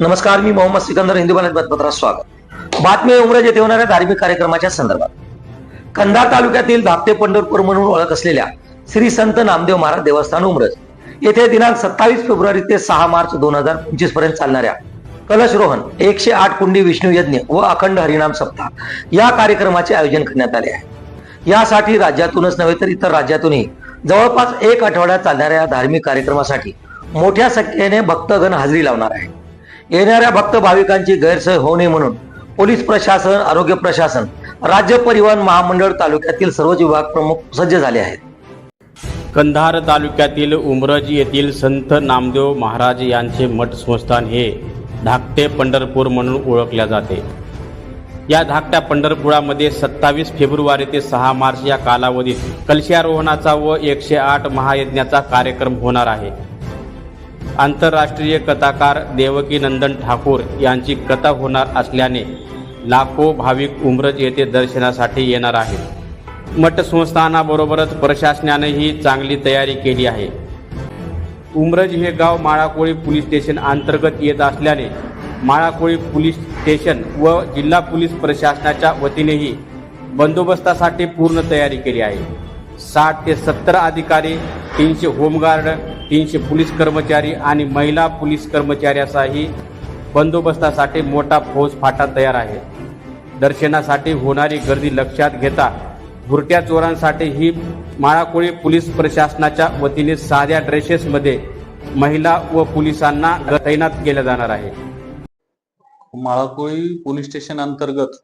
नमस्कार मी मोहम्मद सिकंदर हिंदू बातमीपत्रात स्वागत. बातमी उमराज येथे होणाऱ्या धार्मिक कार्यक्रमाच्या संदर्भात. कंधार तालुक्यातील धापते पंढरपूर म्हणून ओळख असलेल्या श्री संत नामदेव महाराज देवस्थान उमरज. येथे दिनांक सत्तावीस फेब्रुवारी ते सहा मार्च दोन हजार पंचवीसपर्यंत चालणाऱ्या कलशरोहन एकशे आठ कुंडी विष्णू यज्ञ व अखंड हरिनाम सप्ताह या कार्यक्रमाचे आयोजन करण्यात आले आहे. यासाठी राज्यातूनच नव्हे तर इतर राज्यातूनही जवळपास एक आठवड्यात चालणाऱ्या या धार्मिक कार्यक्रमासाठी मोठ्या संख्येने भक्तगण हजेरी लावणार आहे येणाऱ्या भक्त भाविकांची गैरसोय होऊ नये म्हणून पोलीस प्रशासन आरोग्य प्रशासन राज्य परिवहन महामंडळ तालुक्यातील सर्वच विभाग प्रमुख सज्ज झाले आहेत. कंधार तालुक्यातील उमरज येथील संत नामदेव महाराज यांचे मठ संस्थान हे धाकटे पंढरपूर म्हणून ओळखल्या जाते. या धाकट्या पंढरपुरामध्ये सत्तावीस फेब्रुवारी ते सहा मार्च या कालावधीत कलशारोहणाचा व एकशे आठ महायज्ञाचा कार्यक्रम होणार आहे. आंतरराष्ट्रीय कथाकार देवकी नंदन ठाकूर यांची कथा होणार असल्याने लाखो भाविक उमरज येथे दर्शनासाठी येणार आहेत. मठ संस्थानाबरोबरच प्रशासनानेही चांगली तयारी केली आहे. उमरज हे गाव माळाकोळी पोलीस स्टेशन अंतर्गत येत असल्याने माळाकोळी पोलीस स्टेशन व जिल्हा पोलीस प्रशासनाच्या वतीनेही बंदोबस्तासाठी पूर्ण तयारी केली आहे. साठ ते सत्तर अधिकारी तीनशे होमगार्ड तीनशे पोलीस कर्मचारी आणि महिला पोलीस कर्मचाऱ्याचाही बंदोबस्तासाठी मोठा फौज फाटा तयार आहे. दर्शनासाठी होणारी गर्दी लक्षात घेता भुरट्या चोरांसाठी ही माळाकोळी पोलीस प्रशासनाच्या वतीने साध्या ड्रेसेसमध्ये महिला व पोलिसांना तैनात केल्या जाणार आहे. माळाकोळी पोलीस स्टेशन अंतर्गत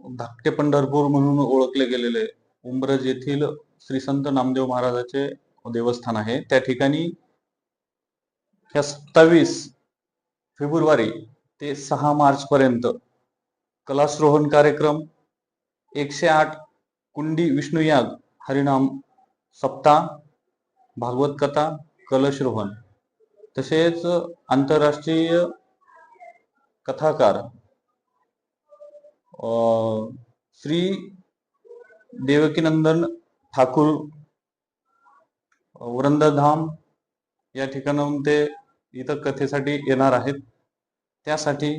धाकटे पंढरपूर म्हणून ओळखले गेलेले उंब्रज येथील श्री संत नामदेव महाराजाचे देवस्थान आहे. त्या ठिकाणी ह्या सत्तावीस फेब्रुवारी ते सहा मार्च पर्यंत कलाश्रोहण कार्यक्रम एकशे आठ कुंडी विष्णुयाग हरिनाम सप्ताह भागवत कथा कलशरोहण तसेच आंतरराष्ट्रीय कथाकार श्री देवकीनंदन ठाकूर वृंदधाम या ठिकाणाहून ते इथं कथेसाठी येणार आहेत. त्यासाठी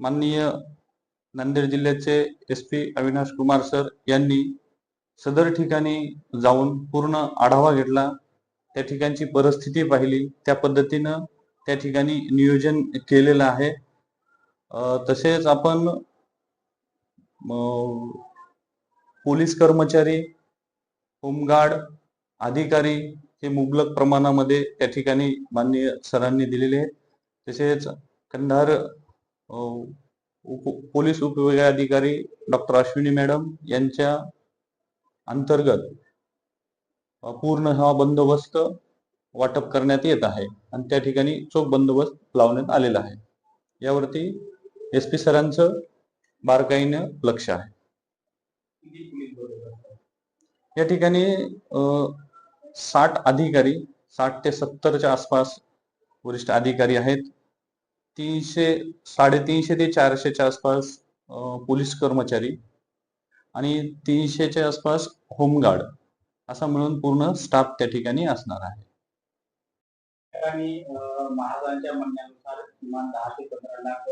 माननीय नांदेड जिल्ह्याचे S P Avinash Kumar sir यांनी सदर ठिकाणी जाऊन पूर्ण आढावा घेतला. त्या ठिकाणची परिस्थिती पाहिली. त्या पद्धतीनं त्या ठिकाणी नियोजन केलेलं आहे. तसेच आपण पोलीस कर्मचारी होमगार्ड अधिकारी हे मुबलक प्रमाणामध्ये त्या ठिकाणी माननीय सरांनी दिलेले आहेत. तसेच कंधार उप पोलीस उपविभाग अधिकारी डॉक्टर अश्विनी मॅडम यांच्या अंतर्गत पूर्ण हा बंदोबस्त वाटप करण्यात येत आहे आणि त्या ठिकाणी चोख बंदोबस्त लावण्यात आलेला आहे. यावरती एस पी सरांचं बारकाईनं लक्ष आहे. या ठिकाणी साठ अधिकारी साठ ते सत्तरच्या आसपास वरिष्ठ अधिकारी आहेत. तीनशे साडेतीनशे ते चारशेच्या आसपास पोलीस कर्मचारी आणि तीनशेच्या आसपास होमगार्ड असा मिळून पूर्ण स्टाफ त्या ठिकाणी असणार आहे. महाराजांच्या म्हणण्यानुसार किमान दहा ते पंधरा लाख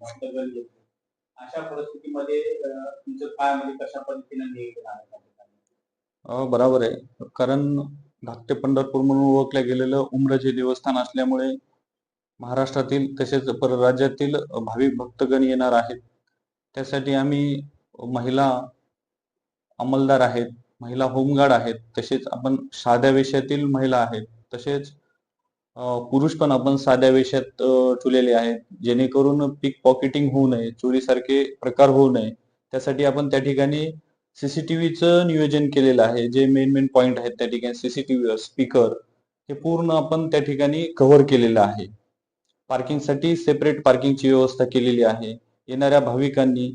भक्तगण अशा परिस्थितीमध्ये तुमचं काय म्हणजे कशा पद्धतीने बरोबर आहे. कारण धाकटे पंढरपूर म्हणून ओळखल्या गेलेलं उमरजे देवस्थान असल्यामुळे महाराष्ट्रातील तसेच परराज्यातील भाविक भक्तगण येणार आहेत. त्यासाठी आम्ही महिला अंमलदार आहेत महिला होमगार्ड आहेत तसेच आपण साध्या वेशातील महिला आहेत तसेच पुरुष पण आपण साध्या वेशात अं, ठेवलेले आहेत जेणेकरून पिक पॉकेटिंग होऊ नये चोरीसारखे प्रकार होऊ नये. त्यासाठी आपण त्या ठिकाणी सीसीटीव्हीचं नियोजन केलेलं आहे. जे मेन मेन पॉइंट आहेत त्या ठिकाणी सीसीटीव्ही स्पीकर हे पूर्ण आपण त्या ठिकाणी कव्हर केलेलं आहे. पार्किंगसाठी सेपरेट पार्किंगची व्यवस्था केलेली आहे. येणाऱ्या भाविकांनी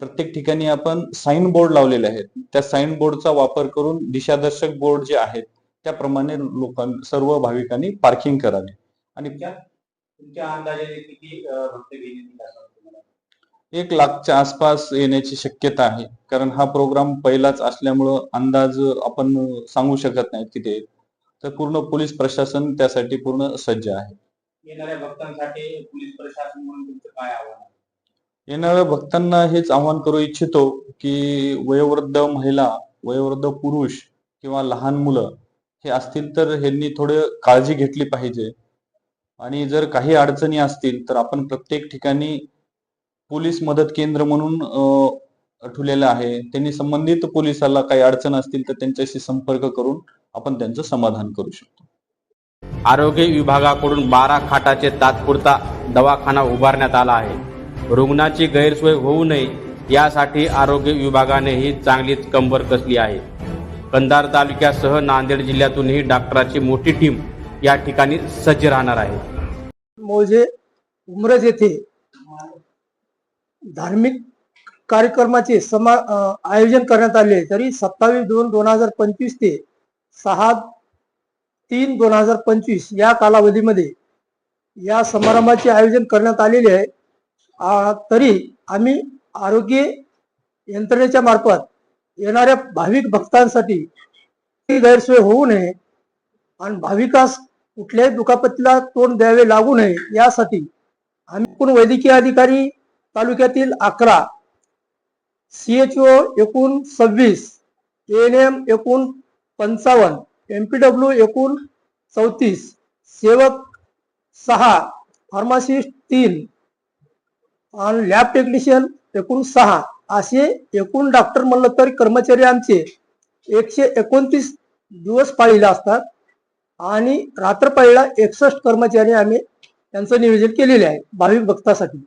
प्रत्येक ठिकाणी आपण साईन बोर्ड लावलेले आहेत. त्या साईन बोर्डचा वापर करून दिशादर्शक बोर्ड जे आहेत त्याप्रमाणे लोकां सर्व भाविकांनी पार्किंग करावे. आणि तुमच्या तुमच्या अंदाजे किती एक लाखच्या आसपास येण्याची शक्यता आहे. कारण हा प्रोग्राम पहिलाच असल्यामुळं अंदाज आपण सांगू शकत नाही किती आहेत. तर पूर्ण पोलीस प्रशासन त्यासाठी पूर्ण सज्ज आहे. येणाऱ्या भक्तांसाठी पोलीस प्रशासन म्हणून तुमचं काय आव्हान आहे? येणाऱ्या भक्तांना हेच आवाहन करू इच्छितो की वयोवृद्ध महिला वयोवृद्ध पुरुष किंवा लहान मुलं हे असतील तर ह्यांनी थोडे काळजी घेतली पाहिजे. आणि जर काही अडचणी असतील तर आपण प्रत्येक ठिकाणी पोलीस मदत केंद्र म्हणून ठेवलेलं आहे. त्यांनी संबंधित पोलिसाला काही अडचण असतील तर त्यांच्याशी संपर्क करून आपण त्यांचं समाधान करू शकतो. आरोग्य विभागाकडून बारा खाटाचे तात्पुरता दवाखाना उभारण्यात आला आहे. रुग्णाची गैरसोय होऊ नये यासाठी आरोग्य विभागानेही चांगलीच कंबर कसली आहे. कंधार तालुक्यासह नांदेड जिल्ह्यातूनही डॉक्टराची मोठी टीम या ठिकाणी सज्ज राहणार आहे. मौजे उमरज येथे धार्मिक कार्यक्रमाचे समा आयोजन करण्यात आले. तरी सत्तावीस दोन दोन हजार पंचवीस ते सहा तीन दोन हजार पंचवीस या कालावधीमध्ये या समारंभाचे आयोजन करण्यात आलेले आहे. आ, तरी आम्ही आरोग्य यंत्रणेच्या मार्फत येणाऱ्या भाविक भक्तांसाठी गैरसोय होऊ नये आणि भाविकास कुठल्याही दुखापतीला तोंड द्यावे लागू नये यासाठी आम्ही एकूण वैद्यकीय अधिकारी तालुक्यातील अकरा सीएचओ एकूण सव्वीस एन एम एकूण पंचावन्न एम पी डब्ल्यू एकूण चौतीस सेवक सहा फार्मासिस्ट तीन आणि लॅब टेक्निशियन एकूण सहा. असे एकूण डॉक्टर म्हणलं तर कर्मचारी आमचे एकशे एकोणतीस दिवस पाळीला असतात आणि रात्रपाळीला एकसष्ट कर्मचारी आम्ही त्यांचं नियोजन केलेले आहे. भाविक भक्तासाठी.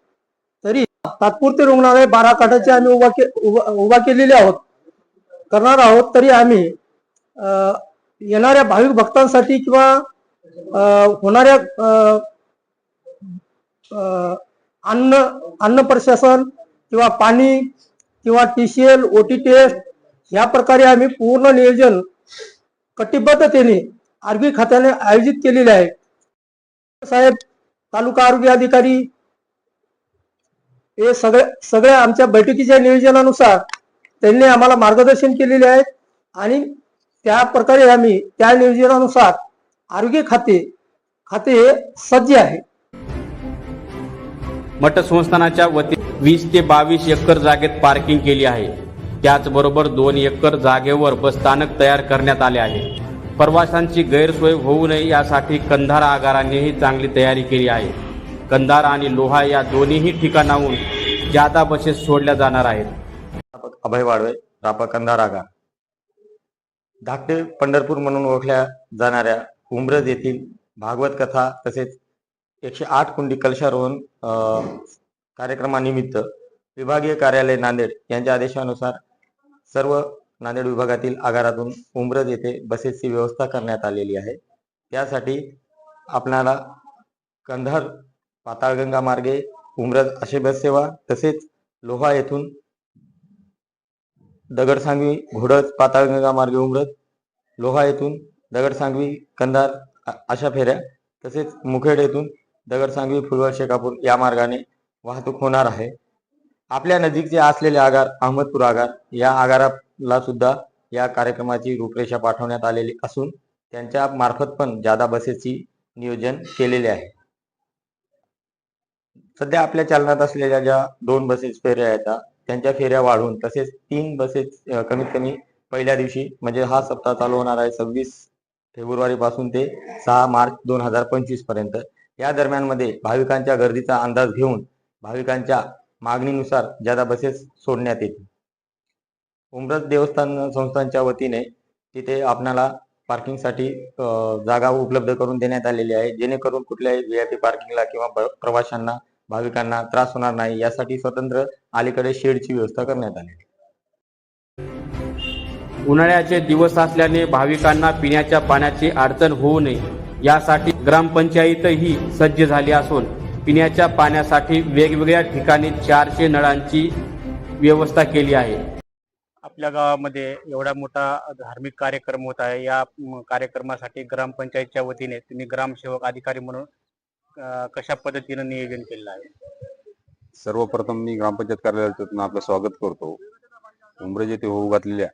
तात्पुरते रुग्णालय बारा काठाचे आम्ही उभा के उभा केलेले आहोत. करणार आहोत तरी आम्ही येणाऱ्या भाविक भक्तांसाठी किंवा होणाऱ्या अन्न अन्न प्रशासन किंवा पाणी किंवा टीसीएल टी टेस्ट या प्रकारे आम्ही पूर्ण नियोजन कटिबद्धतेने आरोग्य खात्याने आयोजित केलेले आहे. साहेब तालुका आरोग्य अधिकारी हे सगळे सगळ्या आमच्या बैठकीच्या नियोजनानुसार त्यांनी आम्हाला मार्गदर्शन केलेले आहे आणि त्या प्रकारे आम्ही त्या नियोजनानुसार आरोग्य खाते खाते हे सज्ज आहे. मठ संस्थानाच्या वती वीस ते बावीस एकर जागेत पार्किंग केली आहे. त्याचबरोबर दोन एकर जागेवर बसस्थानक तयार करण्यात आले आहे. प्रवाशांची गैरसोय होऊ नये यासाठी कंधार आगारानेही चांगली तयारी केली आहे. कंधार आणि लोहा या दोन्हीही ठिकाणाहून जादा बसेस सोडल्या जाणार आहेत. अभय वाडवे रापा कंधार आगार धाकटे पंढरपूर म्हणून ओळखल्या जाणाऱ्या उमरज येथील भागवत कथा तसेच एकशे आठ कुंडी कलशारोहण अं, कार्यक्रमानिमित्त विभागीय कार्यालय नांदेड यांच्या आदेशानुसार सर्व नांदेड विभागातील आगारातून उमरज येथे बसेसची व्यवस्था करण्यात आलेली आहे. त्यासाठी आपणाला कंधार पाताळगंगा मार्गे उमरज अशी बस सेवा तसेच लोहा येथून दगडसांगवी घोडज पाताळगंगा मार्गे उमरत लोहा येथून दगडसांगवी कंधार अशा फेऱ्या तसेच मुखेड येथून दगडसांगवी फुलवर शेकापूर या मार्गाने वाहतूक होणार आहे. आपल्या नजीकचे असलेले आगार अहमदपूर आगार या आगाराला सुद्धा या कार्यक्रमाची रूपरेषा पाठवण्यात आलेली असून त्यांच्या मार्फत पण जादा बसेसची नियोजन केलेले आहे. सध्या आपल्या चालनात असलेल्या ज्या दोन बसेस फेऱ्या आहेत त्यांच्या फेऱ्या वाढवून तसेच तीन बसेस कमीत कमी पहिल्या दिवशी म्हणजे हा सप्ताह चालू होणार आहे सव्वीस फेब्रुवारी पासून ते सहा मार्च दोन हजार पंचवीसपर्यंत. या दरम्यानमध्ये भाविकांच्या गर्दीचा अंदाज घेऊन भाविकांच्या मागणीनुसार ज्यादा बसेस सोडण्यात येतील. उमरज देवस्थान संस्थांच्या वतीने तिथे आपणाला पार्किंगसाठी जागा उपलब्ध करून देण्यात आलेली आहे जेणेकरून कुठल्याही व्ही आय पी पार्किंगला किंवा प्रवाशांना भाविकांना त्रास होणार नाही यासाठी स्वतंत्र अलीकडे शेडची व्यवस्था करण्यात आली. उन्हाळ्याचे दिवस असल्याने भाविकांना पिण्याच्या पाण्याची अडचण होऊ नये. यासाठी ग्रामपंचायतही सज्ज झाली असून पिण्याच्या पाण्यासाठी वेगवेगळ्या ठिकाणी चारशे नळांची व्यवस्था केली आहे. आपल्या गावामध्ये एवढा मोठा धार्मिक कार्यक्रम होत आहे. या म, कार्यक्रमासाठी ग्रामपंचायतच्या वतीने तुम्ही ग्रामसेवक अधिकारी म्हणून कशा पद्धतीनं नियोजन केलेलं आहे? सर्वप्रथम मी ग्रामपंचायत कार्यालयातून आपलं स्वागत करतो. उमरज येथे होऊ घातलेल्या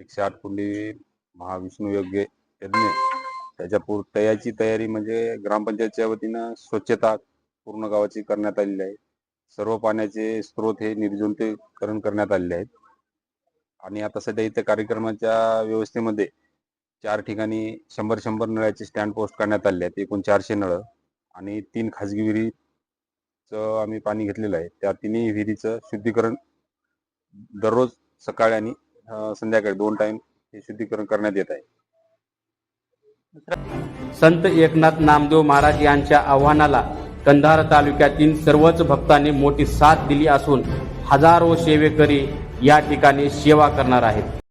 एकशे आठ कुंडी महाविष्णू योग्य यज्ञ त्याच्या पूर तयाची तयारी म्हणजे ग्रामपंचायतच्या वतीनं स्वच्छता पूर्ण गावाची करण्यात आलेली आहे. सर्व पाण्याचे स्रोत हे निर्जंतुकीकरण करण्यात आलेले आहेत. आणि आता सध्या इथे कार्यक्रमाच्या व्यवस्थेमध्ये चार ठिकाणी शंभर शंभर नळाचे स्टँड पोस्ट करण्यात आले आहेत. एकूण चारशे नळ आणि तीन खाजगी विहिरीचं आम्ही पाणी घेतलेलं आहे. त्या तिन्ही विहिरीचं शुद्धीकरण दररोज सकाळी आणि संध्याकाळी दोन टाइम हे शुद्धीकरण करण्यात येत आहे. संत एकनाथ नामदेव महाराज यांच्या आव्हानाला कंधार तालुक्यातील सर्वच भक्तांनी मोठी साथ दिली असून हजारो सेवेकरी या ठिकाणी सेवा करणार आहेत.